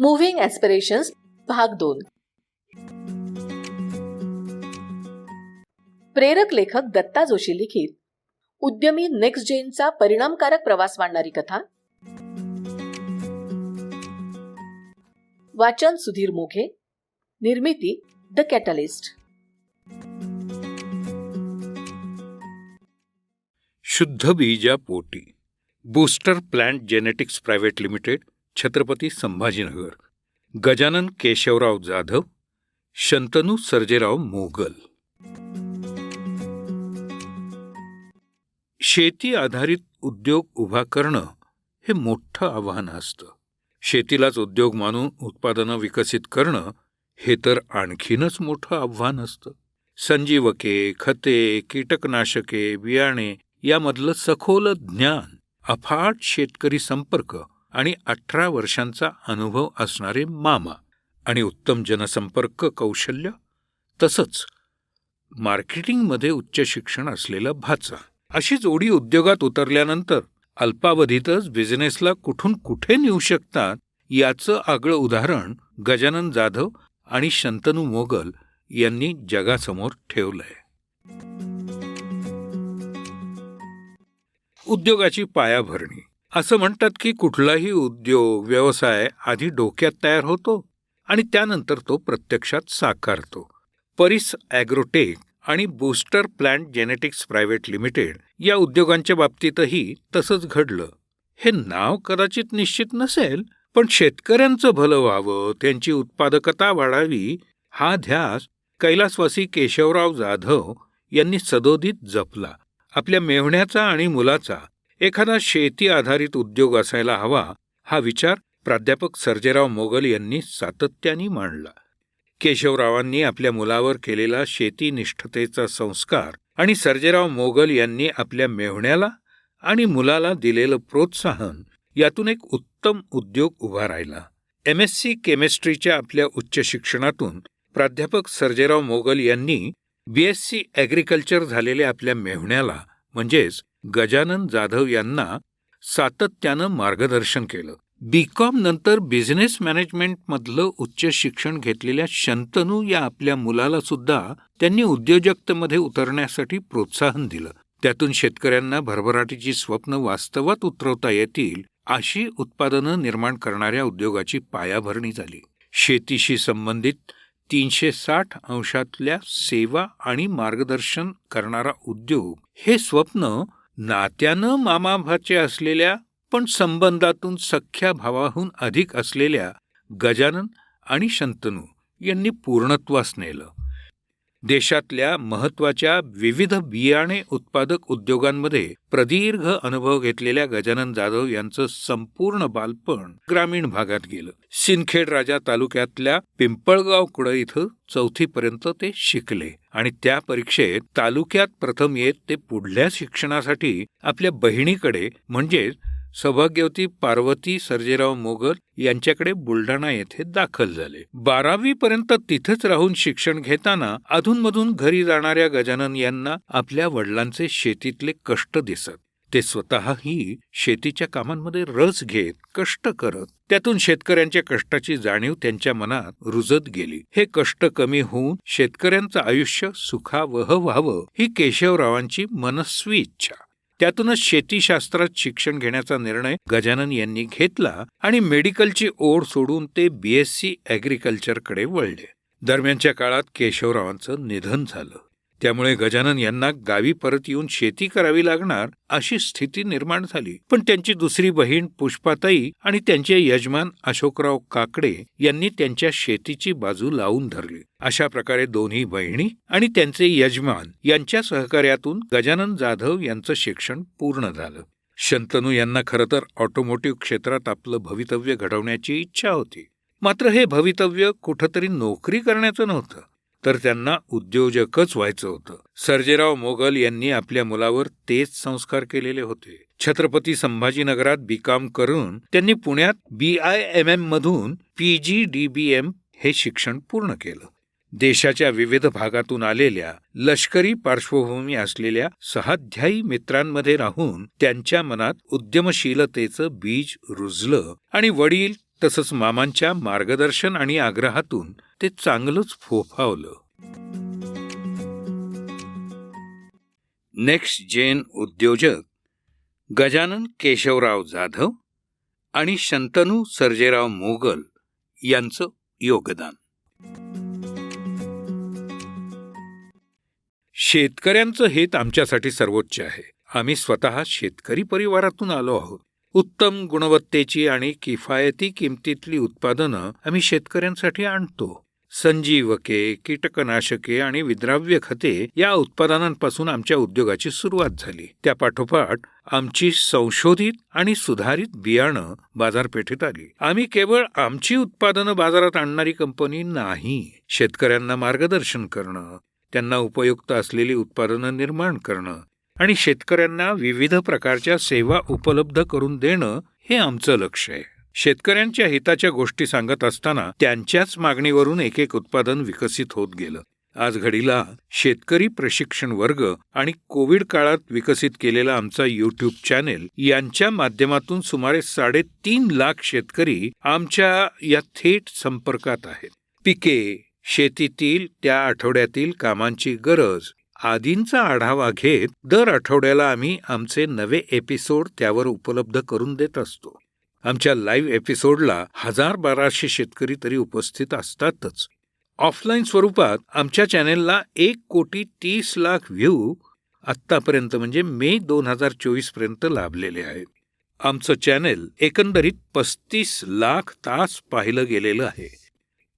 Moving aspirations भाग दोन. प्रेरक लेखक दत्ता जोशी लिखित. उद्यमी नेक्स्ट जेनचा परिणामकारक प्रवास मांडणारी कथा. वाचन सुधीर मोघे. निर्मिती द कॅटलिस्ट शुद्ध बीजा पोटी. Booster Plant Genetics Private Limited Chhatrapati Sambhajinagar. Gajanan Keshavrao Jadhav Shantanu Sarjerao Mogal. शेती आधारित उद्योग उभा करणं हे मोठं आव्हान असतं. शेतीलाच उद्योग मानून उत्पादनं विकसित करणं हे तर आणखीनच मोठं आव्हान असतं. संजीवके खते कीटकनाशके बियाणे यामधलं सखोल ज्ञान अफाट शेतकरी संपर्क आणि अठरा वर्षांचा अनुभव असणारे मामा आणि उत्तम जनसंपर्क कौशल्य तसंच मार्केटिंगमध्ये उच्च शिक्षण असलेला भाचा. अशी जोडी उद्योगात उतरल्यानंतर अल्पावधीतच बिझनेसला कुठून कुठे नेऊ शकतात याचं आगळं उदाहरण गजानन जाधव आणि शंतनू मोगल यांनी जगासमोर ठेवलंय. उद्योगाची पायाभरणी असं म्हणतात की कुठलाही उद्योग व्यवसाय आधी डोक्यात तयार होतो आणि त्यानंतर तो प्रत्यक्षात साकारतो. परिस ॲग्रोटेक आणि Booster Plant Genetics Private Limited या उद्योगांच्या बाबतीतही तसंच घडलं. हे नाव कदाचित निश्चित नसेल पण शेतकऱ्यांचं भलं व्हावं त्यांची उत्पादकता वाढावी हा ध्यास कैलासवासी केशवराव जाधव यांनी सदोदित जपला. आपल्या मेव्हण्याचा आणि मुलाचा एखादा शेती आधारित उद्योग असायला हवा हा विचार प्राध्यापक सर्जेराव मोगल यांनी सातत्याने मांडला. केशवरावांनी आपल्या मुलावर केलेला शेतीनिष्ठतेचा संस्कार आणि सर्जेराव मोगल यांनी आपल्या मेव्हण्याला आणि मुलाला दिलेलं प्रोत्साहन यातून एक उत्तम उद्योग उभा राहिला. एम एस सी केमिस्ट्रीच्या आपल्या उच्च शिक्षणातून प्राध्यापक सर्जेराव मोगल यांनी बी एस सी ॲग्रिकल्चर झालेल्या आपल्या मेव्हण्याला म्हणजेच गजानन जाधव यांना सातत्यानं मार्गदर्शन केलं. बीकॉम नंतर बिझनेस मॅनेजमेंटमधलं उच्च शिक्षण घेतलेल्या शंतनू या आपल्या मुलाला सुद्धा त्यांनी उद्योजकतेमध्ये उतरण्यासाठी प्रोत्साहन दिलं. त्यातून शेतकऱ्यांना भरभराटीची स्वप्न वास्तवात उतरवता येतील अशी उत्पादनं निर्माण करणाऱ्या उद्योगाची पायाभरणी झाली. शेतीशी संबंधित तीनशे साठ अंशातल्या सेवा आणि मार्गदर्शन करणारा उद्योग हे स्वप्न नात्यानं मामाभाचे असलेल्या पण संबंधातून सख्या भावाहून अधिक असलेल्या गजानन आणि शंतनू यांनी पूर्णत्वास नेलं. देशातल्या महत्त्वाच्या विविध बियाणे उत्पादक उद्योगांमध्ये प्रदीर्घ अनुभव घेतलेल्या गजानन जाधव यांचं संपूर्ण बालपण ग्रामीण भागात गेलं. सिनखेड राजा तालुक्यातल्या पिंपळगाव कुड इथं चौथीपर्यंत ते शिकले आणि त्या परीक्षेत तालुक्यात प्रथम येत ते पुढल्या शिक्षणासाठी आपल्या बहिणीकडे म्हणजेच सौभाग्यवती पार्वती सर्जेराव मोगल यांच्याकडे बुलढाणा येथे दाखल झाले. बारावी पर्यंत तिथेच राहून शिक्षण घेताना अधूनमधून घरी जाणाऱ्या गजानन यांना आपल्या वडिलांचे शेतीतले कष्ट दिसत. ते स्वतःही शेतीच्या कामांमध्ये रस घेत कष्ट करत. त्यातून शेतकऱ्यांच्या कष्टाची जाणीव त्यांच्या मनात रुजत गेली. हे कष्ट कमी होऊन शेतकऱ्यांचं आयुष्य सुखावह व्हावं ही केशवरावांची मनस्वी इच्छा. त्यातूनच शेतीशास्त्रात शिक्षण घेण्याचा निर्णय गजानन यांनी घेतला आणि मेडिकलची ओढ सोडून ते बीएससी ॲग्रिकल्चरकडे वळले. दरम्यानच्या काळात केशवरावांचं निधन झालं. त्यामुळे गजानन यांना गावी परत येऊन शेती करावी लागणार अशी स्थिती निर्माण झाली. पण त्यांची दुसरी बहीण पुष्पाताई आणि त्यांचे यजमान अशोकराव काकडे यांनी त्यांच्या शेतीची बाजू लावून धरली. अशा प्रकारे दोन्ही बहिणी आणि त्यांचे यजमान यांच्या सहकार्यातून गजानन जाधव यांचं शिक्षण पूर्ण झालं. शंतनू यांना खरं तर ऑटोमोटिव्ह क्षेत्रात आपलं भवितव्य घडवण्याची इच्छा होती. मात्र हे भवितव्य कुठंतरी नोकरी करण्याचं नव्हतं. तर त्यांना उद्योजकच व्हायचं होतं. सर्जेराव मोगल यांनी आपल्या मुलावर तेच संस्कार केलेले होते. छत्रपती संभाजीनगरात बीकॉम करून त्यांनी पुण्यात बी आय एम एम मधून P G D B M हे शिक्षण पूर्ण केलं. देशाच्या विविध भागातून आलेल्या लष्करी पार्श्वभूमी असलेल्या सहाध्यायी मित्रांमध्ये राहून त्यांच्या मनात उद्यमशीलतेचं बीज रुजलं आणि वडील तसंच मामांच्या मार्गदर्शन आणि आग्रहातून ते चांगलंच फोफावलं. नेक्स्ट जेन उद्योजक गजानन केशवराव जाधव आणि शंतनू सर्जेराव मोगल यांचं योगदान. शेतकऱ्यांचं हित आमच्यासाठी सर्वोच्च आहे. आम्ही स्वतः शेतकरी परिवारातून आलो आहोत. उत्तम गुणवत्तेची आणि किफायती किमतीतली उत्पादनं आम्ही शेतकऱ्यांसाठी आणतो. संजीवके कीटकनाशके आणि विद्राव्य खते या उत्पादनांपासून आमच्या उद्योगाची सुरुवात झाली. त्या पाठोपाठ आमची संशोधित आणि सुधारित बियाणं बाजारपेठेत आली. आम्ही केवळ आमची उत्पादनं बाजारात आणणारी कंपनी नाही शेतकऱ्यांना मार्गदर्शन करणं त्यांना उपयुक्त असलेली उत्पादनं निर्माण करणं आणि शेतकऱ्यांना विविध प्रकारच्या सेवा उपलब्ध करून देणं हे आमचं लक्ष आहे. शेतकऱ्यांच्या हिताच्या गोष्टी सांगत असताना त्यांच्याच मागणीवरून एक एक उत्पादन विकसित होत गेलं. आज घडीला शेतकरी प्रशिक्षण वर्ग आणि कोविड काळात विकसित केलेला आमचा युट्यूब चॅनेल यांच्या माध्यमातून सुमारे साडेतीन लाख शेतकरी आमच्या या थेट संपर्कात आहेत. पिके शेतीतील त्या आठवड्यातील कामांची गरज आदींचा आढावा घेत दर आठवड्याला आम्ही आमचे नवे एपिसोड त्यावर उपलब्ध करून देत असतो. आमच्या लाईव्ह एपिसोडला हजार बाराशे शेतकरी तरी उपस्थित असतातच. ऑफलाईन स्वरूपात आमच्या चॅनेलला एक कोटी तीस लाख व्ह्यू आत्तापर्यंत म्हणजे मे दोन हजार चोवीसपर्यंत लाभलेले आहेत. आमचं चॅनेल एकंदरीत पस्तीस लाख तास पाहिलं गेलेलं आहे.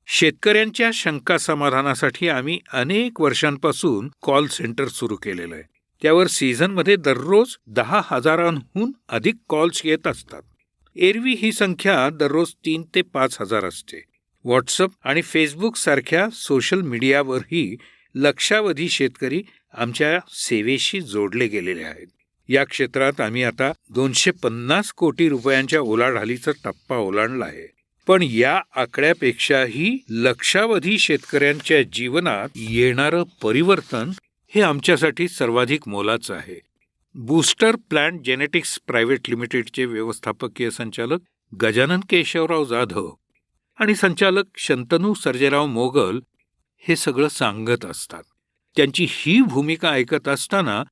शेतकऱ्यांच्या शंका समाधानासाठी आम्ही अनेक वर्षांपासून कॉल सेंटर सुरू केलेलं आहे. त्यावर सीझनमध्ये दररोज दहा हजारांहून अधिक कॉल्स येत असतात. एरवी ही संख्या दररोज तीन ते पाच हजार असते. व्हॉट्सअप आणि फेसबुक सारख्या सोशल मीडियावरही लक्षावधी शेतकरी आमच्या सेवेशी जोडले गेलेले आहेत. या क्षेत्रात आम्ही आता दोनशे पन्नास कोटी रुपयांच्या ओलाढालीचा टप्पा ओलांडला आहे. पण या आकड्यापेक्षाही लक्षावधी शेतकऱ्यांच्या जीवनात येणारं परिवर्तन हे आमच्यासाठी सर्वाधिक मोलाचं आहे. बूस्टर प्लांट जेनेटिक्स प्रायव्हेट लिमिटेडचे व्यवस्थापकीय संचालक गजानन केशवराव जाधव आणि संचालक शंतनू सर्जेराव मोगल हे सगळं सांगत असतात. त्यांची ही भूमिका ऐकत असताना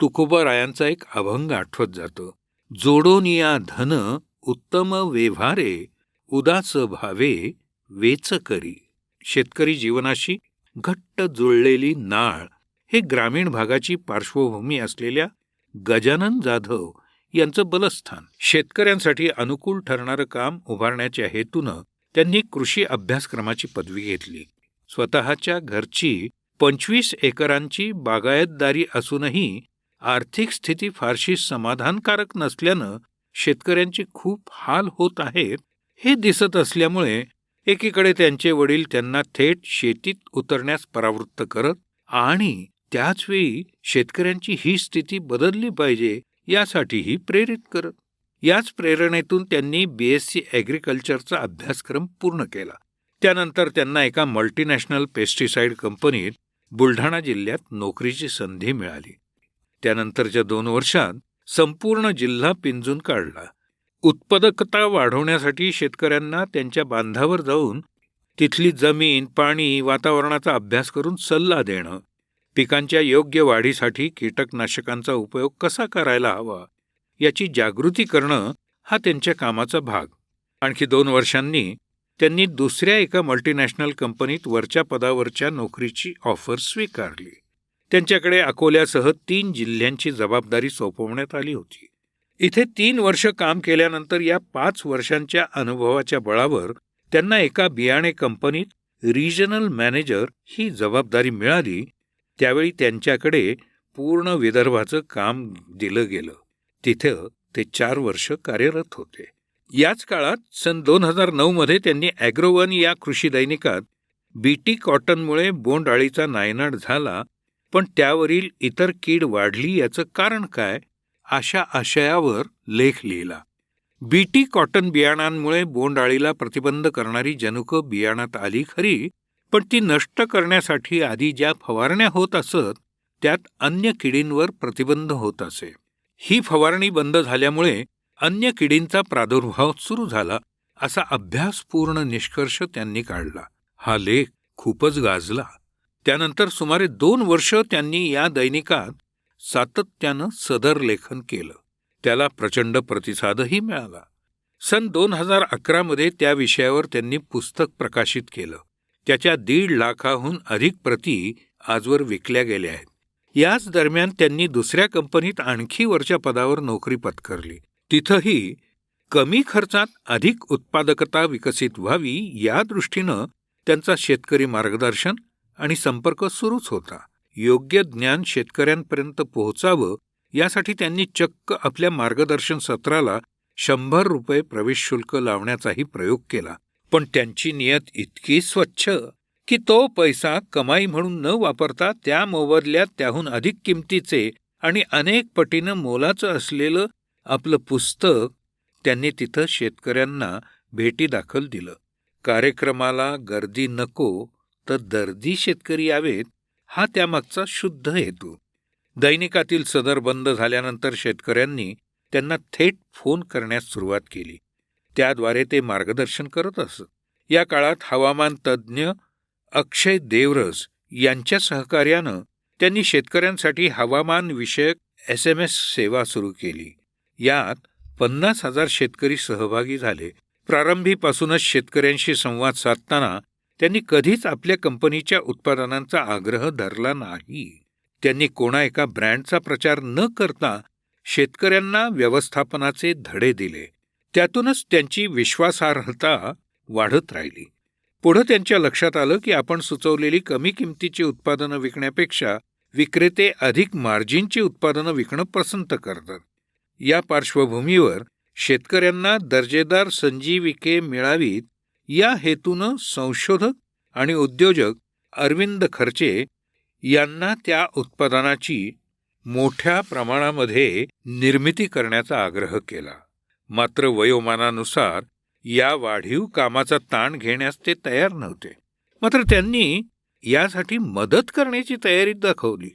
तुकोबा रायांचा एक अभंग आठवत जातो. जोडोनिया धन उत्तम व्यवहारे उदास भावे वेच करी. शेतकरी जीवनाशी घट्ट जुळलेली नाळ हे ग्रामीण भागाची पार्श्वभूमी असलेल्या गजानन जाधव यांचं बलस्थान. शेतकऱ्यांसाठी अनुकूल ठरणारं काम उभारण्याच्या हेतूनं त्यांनी कृषी अभ्यासक्रमाची पदवी घेतली. स्वतःच्या घरची पंचवीस एकरांची बागायतदारी असूनही आर्थिक स्थिती फारशी समाधानकारक नसल्यानं शेतकऱ्यांचे खूप हाल होत आहेत हे दिसत असल्यामुळे एकीकडे त्यांचे वडील त्यांना थेट शेतीत उतरण्यास परावृत्त करत आणि त्याचवेळी शेतकऱ्यांची ही स्थिती बदलली पाहिजे यासाठीही प्रेरित करत. याच प्रेरणेतून त्यांनी बी एस सी ॲग्रिकल्चरचा अभ्यासक्रम पूर्ण केला. त्यानंतर त्यांना एका मल्टीनॅशनल पेस्टिसाइड कंपनीत बुलढाणा जिल्ह्यात नोकरीची संधी मिळाली. त्यानंतरच्या दोन वर्षात संपूर्ण जिल्हा पिंजून काढला. उत्पादकता वाढवण्यासाठी शेतकऱ्यांना त्यांच्या बांधावर जाऊन तिथली जमीन पाणी वातावरणाचा अभ्यास करून सल्ला देणं पिकांच्या योग्य वाढीसाठी कीटकनाशकांचा उपयोग कसा करायला हवा याची जागृती करणं हा त्यांच्या कामाचा भाग. आणखी दोन वर्षांनी त्यांनी दुसऱ्या एका मल्टीनॅशनल कंपनीत वरच्या पदावरच्या नोकरीची ऑफर स्वीकारली. त्यांच्याकडे अकोल्यासह तीन जिल्ह्यांची जबाबदारी सोपवण्यात आली होती. इथे तीन वर्ष काम केल्यानंतर या पाच वर्षांच्या अनुभवाच्या बळावर त्यांना एका बियाणे कंपनीत रिजनल मॅनेजर ही जबाबदारी मिळाली त्यावेळी त्यांच्याकडे पूर्ण विदर्भाचं काम दिलं गेलं. तिथं ते चार वर्ष कार्यरत होते. याच काळात सन दोन हजार नऊमध्ये त्यांनी ॲग्रोवन या कृषी दैनिकात बीटी कॉटनमुळे बोंडअळीचा नायनाट झाला पण त्यावरील इतर कीड वाढली याचं कारण काय अशा आशयावर लेख लिहिला. बीटी कॉटन बियाणांमुळे बोंडअळीला प्रतिबंध करणारी जनुकं बियाणात आली खरी पण ती नष्ट करण्यासाठी आधी ज्या फवारण्या होत असत त्यात अन्य किडींवर प्रतिबंध होत असे. ही फवारणी बंद झाल्यामुळे अन्य किडींचा प्रादुर्भाव सुरू झाला असा अभ्यासपूर्ण निष्कर्ष त्यांनी काढला. हा लेख खूपच गाजला. त्यानंतर सुमारे दोन वर्ष त्यांनी या दैनिकात सातत्यानं सदर लेखन केलं. त्याला प्रचंड प्रतिसादही मिळाला. सन दोन हजार अकरामध्ये त्या विषयावर त्यांनी पुस्तक प्रकाशित केलं. त्याच्या दीड लाखाहून अधिक प्रती आजवर विकल्या गेल्या आहेत. याच दरम्यान त्यांनी दुसऱ्या कंपनीत आणखी वरच्या पदावर नोकरी पत्करली. तिथंही कमी खर्चात अधिक उत्पादकता विकसित व्हावी या दृष्टीनं त्यांचा शेतकरी मार्गदर्शन आणि संपर्क सुरूच होता. योग्य ज्ञान शेतकऱ्यांपर्यंत पोहोचावं यासाठी त्यांनी चक्क आपल्या मार्गदर्शन सत्राला शंभर रुपये प्रवेश शुल्क लावण्याचाही प्रयोग केला. पण त्यांची नियत इतकी स्वच्छ की तो पैसा कमाई म्हणून न वापरता त्या मोबदल्यात त्याहून अधिक किमतीचे आणि अनेक पटीनं मोलाचं असलेलं आपलं पुस्तक त्यांनी तिथं शेतकऱ्यांना भेटी दाखल दिलं. कार्यक्रमाला गर्दी नको तर दर्दी शेतकरी यावेत हा त्यामागचा शुद्ध हेतू. दैनिकातील सदर बंद झाल्यानंतर शेतकऱ्यांनी त्यांना थेट फोन करण्यास सुरुवात केली. त्याद्वारे ते मार्गदर्शन करत असत. या काळात हवामान तज्ज्ञ अक्षय देवरस यांच्या सहकार्यानं त्यांनी शेतकऱ्यांसाठी हवामान विषयक एस एम एस सेवा सुरू केली. यात पन्नास हजार शेतकरी सहभागी झाले. प्रारंभीपासूनच शेतकऱ्यांशी संवाद साधताना त्यांनी कधीच आपल्या कंपनीच्या उत्पादनांचा आग्रह धरला नाही. त्यांनी कोणा एका ब्रँडचा प्रचार न करता शेतकऱ्यांना व्यवस्थापनाचे धडे दिले. त्यातूनच त्यांची विश्वासार्हता वाढत राहिली. पुढं त्यांच्या लक्षात आलं की आपण सुचवलेली कमी किमतीची उत्पादनं विकण्यापेक्षा विक्रेते अधिक मार्जिनची उत्पादनं विकणं पसंत करतात. या पार्श्वभूमीवर शेतकऱ्यांना दर्जेदार संजीविके मिळावीत या हेतूनं संशोधक आणि उद्योजक अरविंद खर्चे यांना त्या उत्पादनाची मोठ्या प्रमाणामध्ये निर्मिती करण्याचा आग्रह केला. मात्र वयोमानानुसार या वाढीव कामाचा ताण घेण्यास ते तयार नव्हते. मात्र त्यांनी यासाठी मदत करण्याची तयारी दाखवली.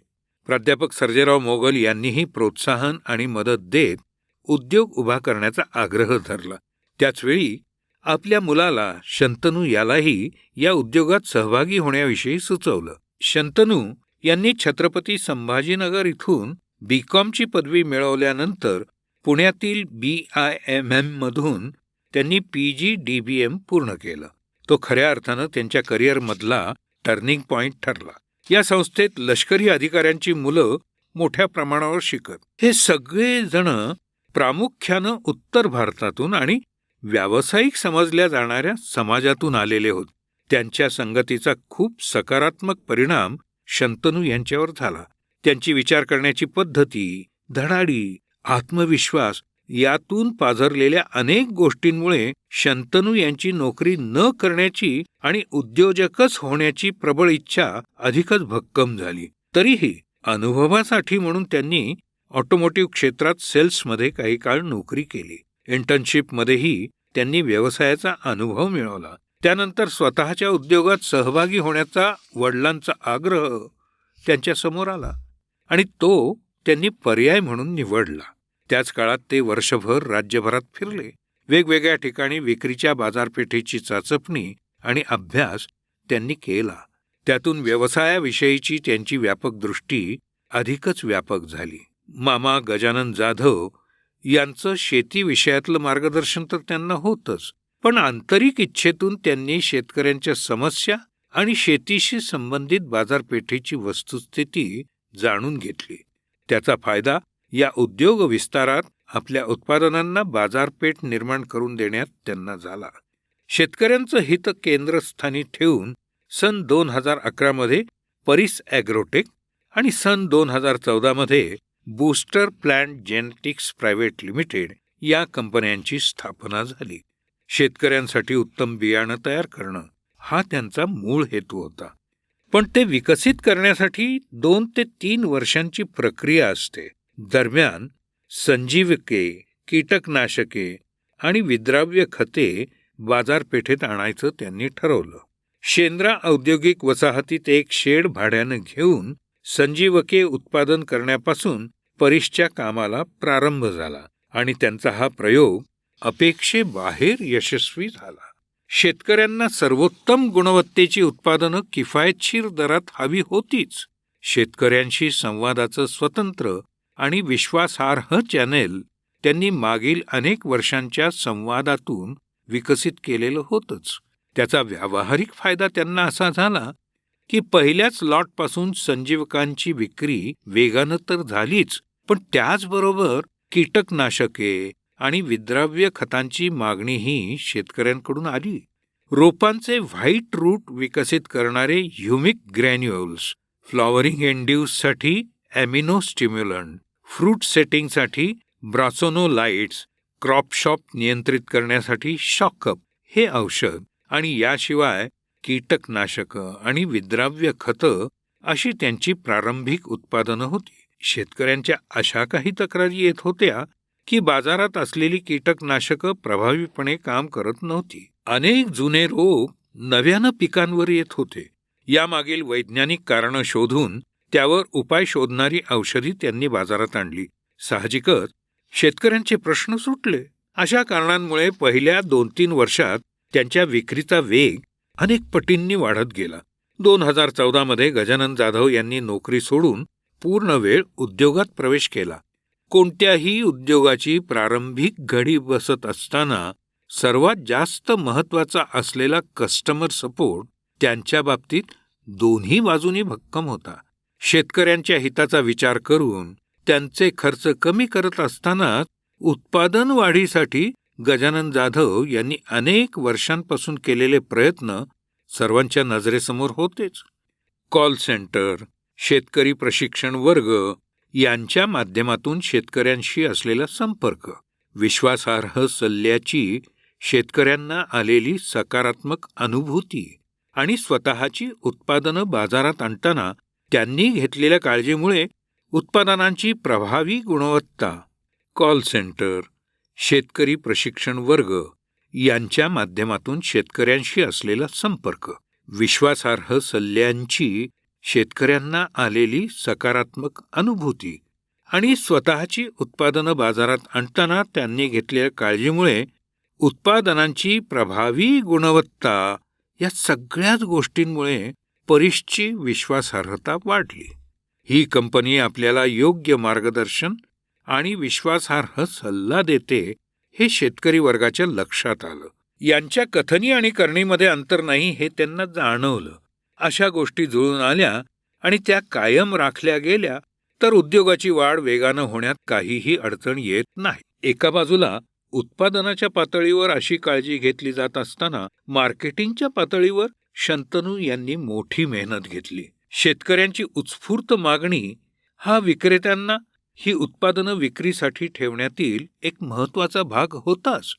प्राध्यापक सर्जेराव मोगल यांनीही प्रोत्साहन आणि मदत देत उद्योग उभा करण्याचा आग्रह धरला. त्याचवेळी आपल्या मुलाला शंतनू यालाही या उद्योगात सहभागी होण्याविषयी सुचवलं. शंतनू यांनी छत्रपती संभाजीनगर इथून बीकॉमची पदवी मिळवल्यानंतर पुण्यातील बी आय एम एम मधून त्यांनी P G D B M पूर्ण केलं. तो खऱ्या अर्थानं त्यांच्या करिअरमधला टर्निंग पॉइंट ठरला. या संस्थेत लष्करी अधिकाऱ्यांची मुलं मोठ्या प्रमाणावर शिकत. हे सगळेजण प्रामुख्यानं उत्तर भारतातून आणि व्यावसायिक समजल्या जाणाऱ्या समाजातून आलेले होते. त्यांच्या संगतीचा खूप सकारात्मक परिणाम शंतनू यांच्यावर झाला. त्यांची विचार करण्याची पद्धती धडाडी आत्मविश्वास यातून पाझरलेल्या अनेक गोष्टींमुळे शंतनू यांची नोकरी न करण्याची आणि उद्योजकच होण्याची प्रबळ इच्छा अधिकच भक्कम झाली. तरीही अनुभवासाठी म्हणून त्यांनी ऑटोमोटिव्ह क्षेत्रात सेल्समध्ये काही काळ नोकरी केली. इंटर्नशिपमध्येही त्यांनी व्यवसायाचा अनुभव मिळवला. त्यानंतर स्वतःच्या उद्योगात सहभागी होण्याचा वडिलांचा आग्रह त्यांच्यासमोर आला आणि तो त्यांनी पर्याय म्हणून निवडला. त्याच काळात ते वर्षभर राज्यभरात फिरले. वेगवेगळ्या ठिकाणी विक्रीच्या बाजारपेठेची चाचपणी आणि अभ्यास त्यांनी केला. त्यातून व्यवसायाविषयीची त्यांची व्यापक दृष्टी अधिकच व्यापक झाली. मामा गजानन जाधव यांचं शेती विषयातलं मार्गदर्शन तर त्यांना होतच पण आंतरिक इच्छेतून त्यांनी शेतकऱ्यांच्या समस्या आणि शेतीशी संबंधित बाजारपेठेची वस्तुस्थिती जाणून घेतली. त्याचा फायदा या उद्योग विस्तारात आपल्या उत्पादनांना बाजारपेठ निर्माण करून देण्यात त्यांना झाला. शेतकऱ्यांचं हित केंद्रस्थानी ठेवून सन दोन हजार अकरामध्ये परिस ॲग्रोटेक आणि सन दोन हजार चौदामध्ये Booster Plant Genetics Private Limited या कंपन्यांची स्थापना झाली. शेतकऱ्यांसाठी उत्तम बियाणं तयार करणं हा त्यांचा मूळ हेतू होता. पण ते विकसित करण्यासाठी दोन ते तीन वर्षांची प्रक्रिया असते. दरम्यान संजीवके कीटकनाशके आणि विद्राव्य खते बाजारपेठेत आणायचं त्यांनी ठरवलं. शेंद्रा औद्योगिक वसाहतीत एक शेड भाड्यानं घेऊन संजीवके उत्पादन करण्यापासून परिशच्या कामाला प्रारंभ झाला आणि त्यांचा हा प्रयोग अपेक्षेबाहेर यशस्वी झाला. शेतकऱ्यांना सर्वोत्तम गुणवत्तेची उत्पादनं किफायतशीर दरात हवी होतीच. शेतकऱ्यांशी संवादाचं स्वतंत्र आणि विश्वासार्ह चॅनेल त्यांनी मागील अनेक वर्षांच्या संवादातून विकसित केलेलं होतंच. त्याचा व्यावहारिक फायदा त्यांना असा झाला की पहिल्याच लॉटपासून संजीवकांची विक्री वेगानं तर झालीच पण त्याचबरोबर कीटकनाशके आणि विद्राव्य खतांची मागणीही शेतकऱ्यांकडून आली. रोपांचे व्हाईट रूट विकसित करणारे ह्युमिक ग्रॅन्युअल्स फ्लॉवरिंग एन्ड्यूससाठी ॲमिनो स्टिम्युलंट फ्रूट सेटिंगसाठी ब्रासोनोलाइट्स क्रॉप शॉप नियंत्रित करण्यासाठी शॉकअप हे औषध आणि याशिवाय कीटकनाशकं आणि विद्राव्य खतं अशी त्यांची प्रारंभिक उत्पादनं होती. शेतकऱ्यांच्या अशा काही तक्रारी येत होत्या की बाजारात असलेली कीटकनाशकं प्रभावीपणे काम करत नव्हती. अनेक जुने रोग नव्यानं पिकांवर येत होते. यामागील वैज्ञानिक कारणं शोधून त्यावर उपाय शोधणारी औषधी त्यांनी बाजारात आणली. साहजिकच शेतकऱ्यांचे प्रश्न सुटले. अशा कारणांमुळे पहिल्या दोन तीन वर्षात त्यांच्या विक्रीचा वेग अनेक पटींनी वाढत गेला. दोन हजार चौदामध्ये गजानन जाधव यांनी नोकरी सोडून पूर्ण वेळ उद्योगात प्रवेश केला. कोणत्याही उद्योगाची प्रारंभिक घडी बसत असताना सर्वात जास्त महत्त्वाचा असलेला कस्टमर सपोर्ट त्यांच्या बाबतीत दोन्ही बाजूनी भक्कम होता. शेतकऱ्यांच्या हिताचा विचार करून त्यांचे खर्च कमी करत असतानाच उत्पादन वाढीसाठी गजानन जाधव यांनी अनेक वर्षांपासून केलेले प्रयत्न सर्वांच्या नजरेसमोर होतेच. कॉल सेंटर शेतकरी प्रशिक्षण वर्ग यांच्या माध्यमातून शेतकऱ्यांशी असलेला संपर्क विश्वासार्ह सल्ल्याची शेतकऱ्यांना आलेली सकारात्मक अनुभूती आणि स्वतःची उत्पादनं बाजारात आणताना त्यांनी घेतलेल्या काळजीमुळे उत्पादनांची प्रभावी गुणवत्ता कॉल सेंटर शेतकरी प्रशिक्षण वर्ग यांच्या माध्यमातून शेतकऱ्यांशी असलेला संपर्क विश्वासार्ह सल्ल्यांची शेतकऱ्यांना आलेली सकारात्मक अनुभूती आणि स्वतःची उत्पादनं बाजारात आणताना त्यांनी घेतलेल्या काळजीमुळे उत्पादनांची प्रभावी गुणवत्ता या सगळ्याच गोष्टींमुळे परिशची विश्वासार्हता वाढली. ही कंपनी आपल्याला योग्य मार्गदर्शन आणि विश्वासार्ह सल्ला देते हे शेतकरी वर्गाच्या लक्षात आलं. यांच्या कथनी आणि करणीमध्ये अंतर नाही हे त्यांना जाणवलं. अशा गोष्टी जुळून आल्या आणि त्या कायम राखल्या गेल्या तर उद्योगाची वाढ वेगानं होण्यात काहीही अडचण येत नाही. एका बाजूला उत्पादनाच्या पातळीवर अशी काळजी घेतली जात असताना मार्केटिंगच्या पातळीवर शंतनू यांनी मोठी मेहनत घेतली. शेतकऱ्यांची उत्स्फूर्त मागणी हा विक्रेत्यांना ही उत्पादनं विक्रीसाठी ठेवण्यातील एक महत्त्वाचा भाग होताच.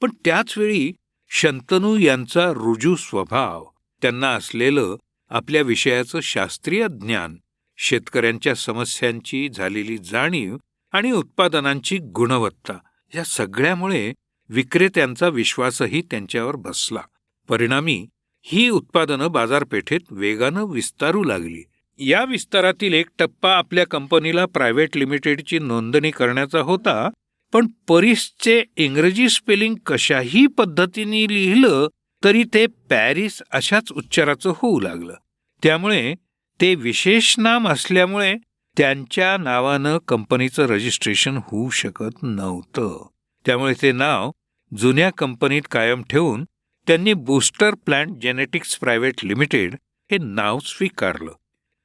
पण त्याचवेळी शंतनू यांचा रुजू स्वभाव त्यांना असलेलं आपल्या विषयाचं शास्त्रीय ज्ञान शेतकऱ्यांच्या समस्यांची झालेली जाणीव आणि उत्पादनांची गुणवत्ता या सगळ्यामुळे विक्रेत्यांचा विश्वासही त्यांच्यावर बसला. परिणामी ही उत्पादनं बाजारपेठेत वेगानं विस्तारू लागली. या विस्तारातील एक टप्पा आपल्या कंपनीला प्रायव्हेट लिमिटेडची नोंदणी करण्याचा होता पण पॅरिसचे इंग्रजी स्पेलिंग कशाही पद्धतीने लिहिलं तरी ते पॅरिस अशाच उच्चाराचं होऊ लागलं. त्यामुळे ते विशेष नाम असल्यामुळे त्यांच्या नावानं कंपनीचं रजिस्ट्रेशन होऊ शकत नव्हतं. त्यामुळे ते नाव जुन्या कंपनीत कायम ठेवून त्यांनी Booster Plant Genetics Private Limited हे नाव स्वीकारलं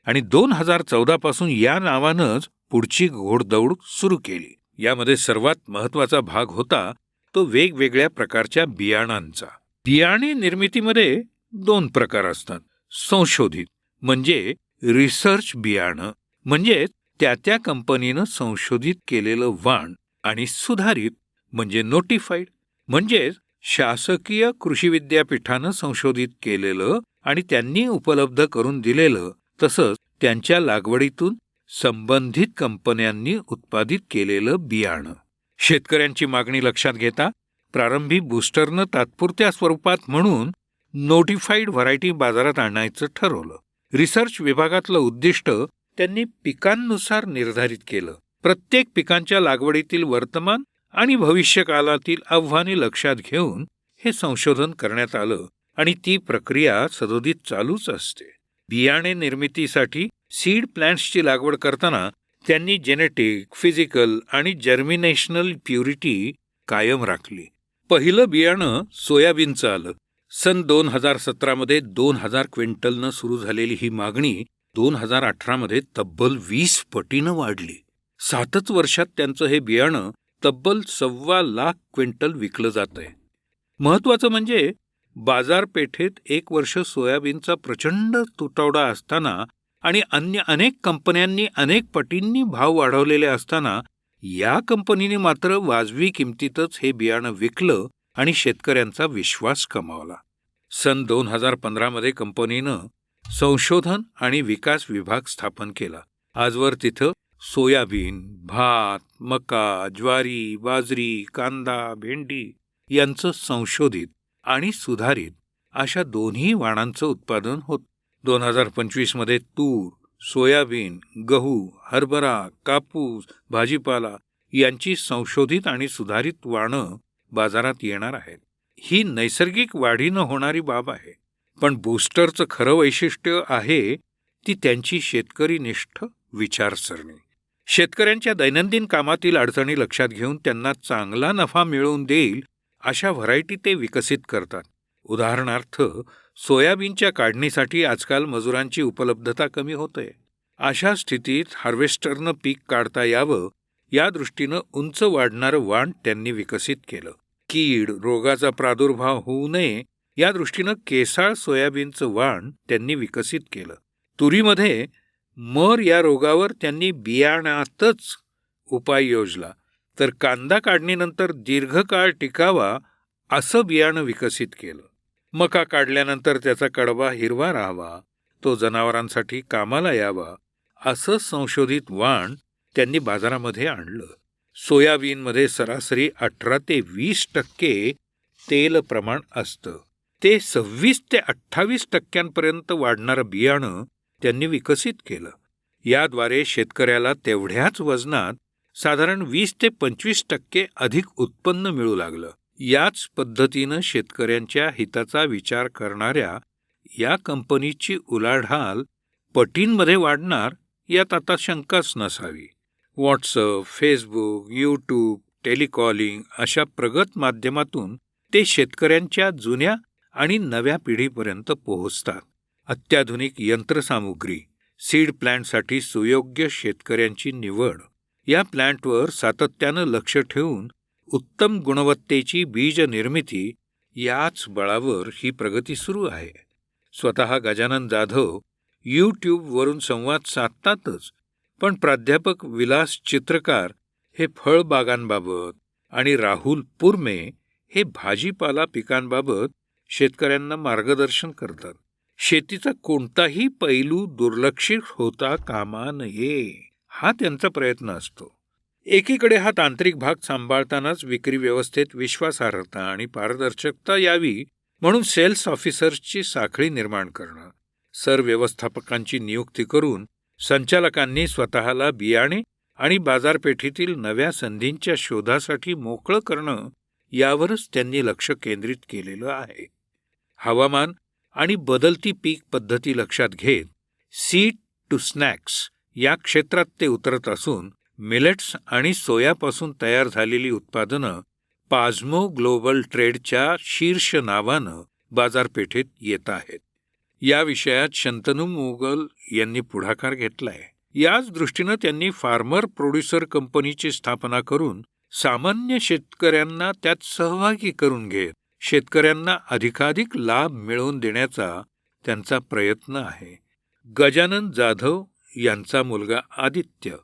आणि दोन हजार चौदापासून या नावानंच पुढची घोडदौड सुरू केली. यामध्ये सर्वात महत्त्वाचा भाग होता तो वेगवेगळ्या प्रकारच्या बियाणांचा. बियाणे निर्मितीमध्ये दोन प्रकार असतात. संशोधित म्हणजे रिसर्च बियाणं म्हणजे त्या त्या कंपनीनं संशोधित केलेलं वाण आणि सुधारित म्हणजे नोटिफाईड म्हणजेच शासकीय कृषी विद्यापीठानं संशोधित केलेलं आणि त्यांनी उपलब्ध करून दिलेलं तसंच त्यांच्या लागवडीतून संबंधित कंपन्यांनी उत्पादित केलेलं बियाणं. शेतकऱ्यांची मागणी लक्षात घेता प्रारंभी बूस्टरनं तात्पुरत्या स्वरूपात म्हणून नोटिफाईड व्हरायटी बाजारात आणायचं ठरवलं. रिसर्च विभागातलं उद्दिष्ट त्यांनी पिकांनुसार निर्धारित केलं. प्रत्येक पिकांच्या लागवडीतील वर्तमान आणि भविष्यकालातील आव्हाने लक्षात घेऊन हे संशोधन करण्यात आलं आणि ती प्रक्रिया सदोदित चालूच असते. बियाणे निर्मितीसाठी सीड प्लॅन्ट्सची लागवड करताना त्यांनी जेनेटिक फिजिकल आणि जर्मिनेशनल प्युरिटी कायम राखली. पहिलं बियाणं सोयाबीनचं आलं. सन दोन हजार सतरामध्ये दोन हजार क्विंटलनं सुरू झालेली ही मागणी दोन हजार अठरामध्ये तब्बल वीस पटीनं वाढली. सातच वर्षात त्यांचं हे बियाणं तब्बल सव्वा लाख क्विंटल विकलं जात आहे महत्वाचं म्हणजे बाजारपेठेत एक वर्ष सोयाबीनचा प्रचंड तुटवडा असताना आणि अन्य अनेक कंपन्यांनी अनेक पटींनी भाव वाढवलेले असताना या कंपनीने मात्र वाजवी किमतीतच हे बियाणं विकलं आणि शेतकऱ्यांचा विश्वास कमावला. सन दोन हजार पंधरामध्ये कंपनीनं संशोधन आणि विकास विभाग स्थापन केला. आजवर तिथं सोयाबीन भात मका ज्वारी बाजरी कांदा भेंडी यांचं संशोधित आणि सुधारित अशा दोन्ही वाणांचं उत्पादन होत. दोन हजार पंचवीसमध्ये तूर सोयाबीन गहू हरभरा कापूस भाजीपाला यांची संशोधित आणि सुधारित वाणं बाजारात येणार आहेत. ही नैसर्गिक वाढीनं होणारी बाब आहे. पण बूस्टरचं खरं वैशिष्ट्य आहे ती त्यांची शेतकरी निष्ठ विचारसरणी. शेतकऱ्यांच्या दैनंदिन कामातील अडचणी लक्षात घेऊन त्यांना चांगला नफा मिळवून देईल अशा व्हरायटी ते विकसित करतात. उदाहरणार्थ सोयाबीनच्या काढणीसाठी आजकाल मजुरांची उपलब्धता कमी होते अशा स्थितीत हार्वेस्टरनं पीक काढता यावं या दृष्टीनं उंच वाढणारं वाण त्यांनी विकसित केलं. कीड रोगाचा प्रादुर्भाव होऊ नये या दृष्टीनं केसाळ सोयाबीनचं वाण त्यांनी विकसित केलं. तुरीमध्ये मर या रोगावर त्यांनी बियाणातच उपाय योजला. तर कांदा काढणीनंतर दीर्घकाळ टिकावा असं बियाणं विकसित केलं. मका काढल्यानंतर त्याचा कडवा हिरवा राहावा तो जनावरांसाठी कामाला यावा असं संशोधित वाण त्यांनी बाजारामध्ये आणलं. सोयाबीनमध्ये सरासरी अठरा ते वीस टक्के तेल प्रमाण असतं. ते सव्वीस ते अठ्ठावीस टक्क्यांपर्यंत वाढणारं बियाणं त्यांनी विकसित केलं. याद्वारे शेतकऱ्याला तेवढ्याच वजनात साधारण वीस ते पंचवीस टक्के अधिक उत्पन्न मिळू लागलं. याच पद्धतीनं शेतकऱ्यांच्या हिताचा विचार करणाऱ्या या कंपनीची उलाढाल पटींमध्ये वाढणार यात आता शंकाच नसावी. व्हॉट्सअप फेसबुक यूट्यूब टेलिकॉलिंग अशा प्रगत माध्यमातून ते शेतकऱ्यांच्या जुन्या आणि नव्या पिढीपर्यंत पोहोचतात. अत्याधुनिक यंत्रसामुग्री सीड प्लॅन्टसाठी सुयोग्य शेतकऱ्यांची निवड. या प्लॅन्टवर सातत्यानं लक्ष ठेवून उत्तम गुणवत्तेची बीज निर्मिती याच बळावर ही प्रगती सुरू आहे. स्वतः गजानन जाधव यूट्यूबवरून संवाद साधतातच पण प्राध्यापक विलास चित्रकार हे फळबागांबाबत आणि राहुल पुरमे हे भाजीपाला पिकांबाबत शेतकऱ्यांना मार्गदर्शन करतात. शेतीचा कोणताही पैलू दुर्लक्षित होता कामा नये हा त्यांचा प्रयत्न असतो. एकीकडे हा तांत्रिक भाग सांभाळतानाच विक्री व्यवस्थेत विश्वासार्हता आणि पारदर्शकता यावी म्हणून सेल्स ऑफिसर्सची साखळी निर्माण करणं सर व्यवस्थापकांची नियुक्ती करून संचालकांनी स्वतःला बियाणे आणि बाजारपेठेतील नव्या संधींच्या शोधासाठी मोकळं करणं यावरच त्यांनी लक्ष केंद्रित केलेलं आहे. हवामान आणि बदलती पीक पद्धती लक्षात घेत सीड टू स्नॅक्स या क्षेत्रात ते उतरत असून मिलेट्स आणि सोयापासून तयार झालेली उत्पादनं पाझमो ग्लोबल ट्रेडच्या शीर्ष नावानं बाजारपेठेत येत आहेत. या विषयात शंतनू मोगल यांनी पुढाकार घेतलाय. याच दृष्टीनं त्यांनी फार्मर प्रोड्युसर कंपनीची स्थापना करून सामान्य शेतकऱ्यांना त्यात सहभागी करून घेत शेतकऱ्यांना अधिकाधिक लाभ मिळवून देण्याचा त्यांचा प्रयत्न आहे. गजानन जाधव यांचा मुलगा आदित्य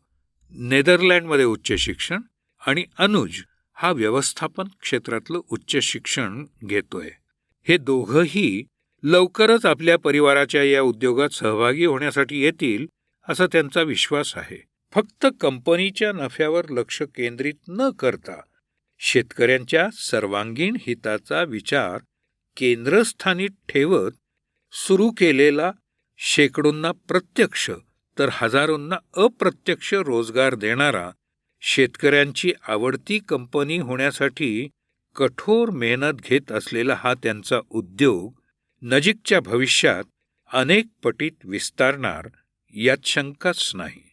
नेदरलँडमध्ये उच्च शिक्षण आणि अनुज हा व्यवस्थापन क्षेत्रातलं उच्च शिक्षण घेतोय. हे दोघंही लवकरच आपल्या परिवाराच्या या उद्योगात सहभागी होण्यासाठी येतील असा त्यांचा विश्वास आहे. फक्त कंपनीच्या नफ्यावर लक्ष केंद्रित न करता शेतकऱ्यांच्या सर्वांगीण हिताचा विचार केंद्रस्थानी ठेवत सुरू केलेला शेकडोंना प्रत्यक्ष तर हजारोंना अप्रत्यक्ष रोजगार देणारा शेतकऱ्यांची आवडती कंपनी होण्यासाठी कठोर मेहनत घेत असलेला हा त्यांचा उद्योग नजीकच्या भविष्यात अनेक पटीत विस्तारणार यात शंकाच नाही.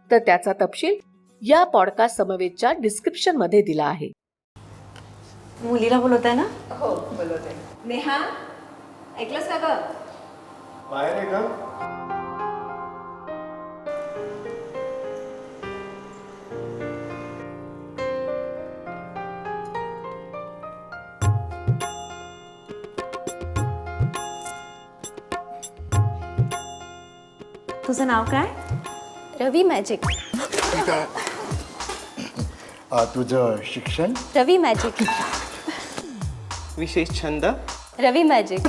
तर त्याचा तपशील या पॉडकास्ट समवेतच्या डिस्क्रिप्शनमध्ये दिला आहे. मुलीला बोलवत आहे ना? हो बोलवते नेहा ऐकलंस का ग? बाहेर आहे का तुझं नाव काय? रवी मॅजिक ठीक आहे. अ, तुझं शिक्षण? रवी मॅजिक विशेष छंद? रवी मॅजिक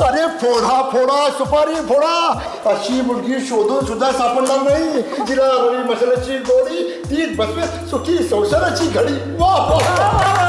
अरे फोडा फोडा सुपारी फोडा. अशी मुलगी शोधून सुद्धा सापडणार नाही. तिला रवी मसाल्याची गोडी ती बसवे सुखी संसाराची घडी. वा वा, वा, वा, वा.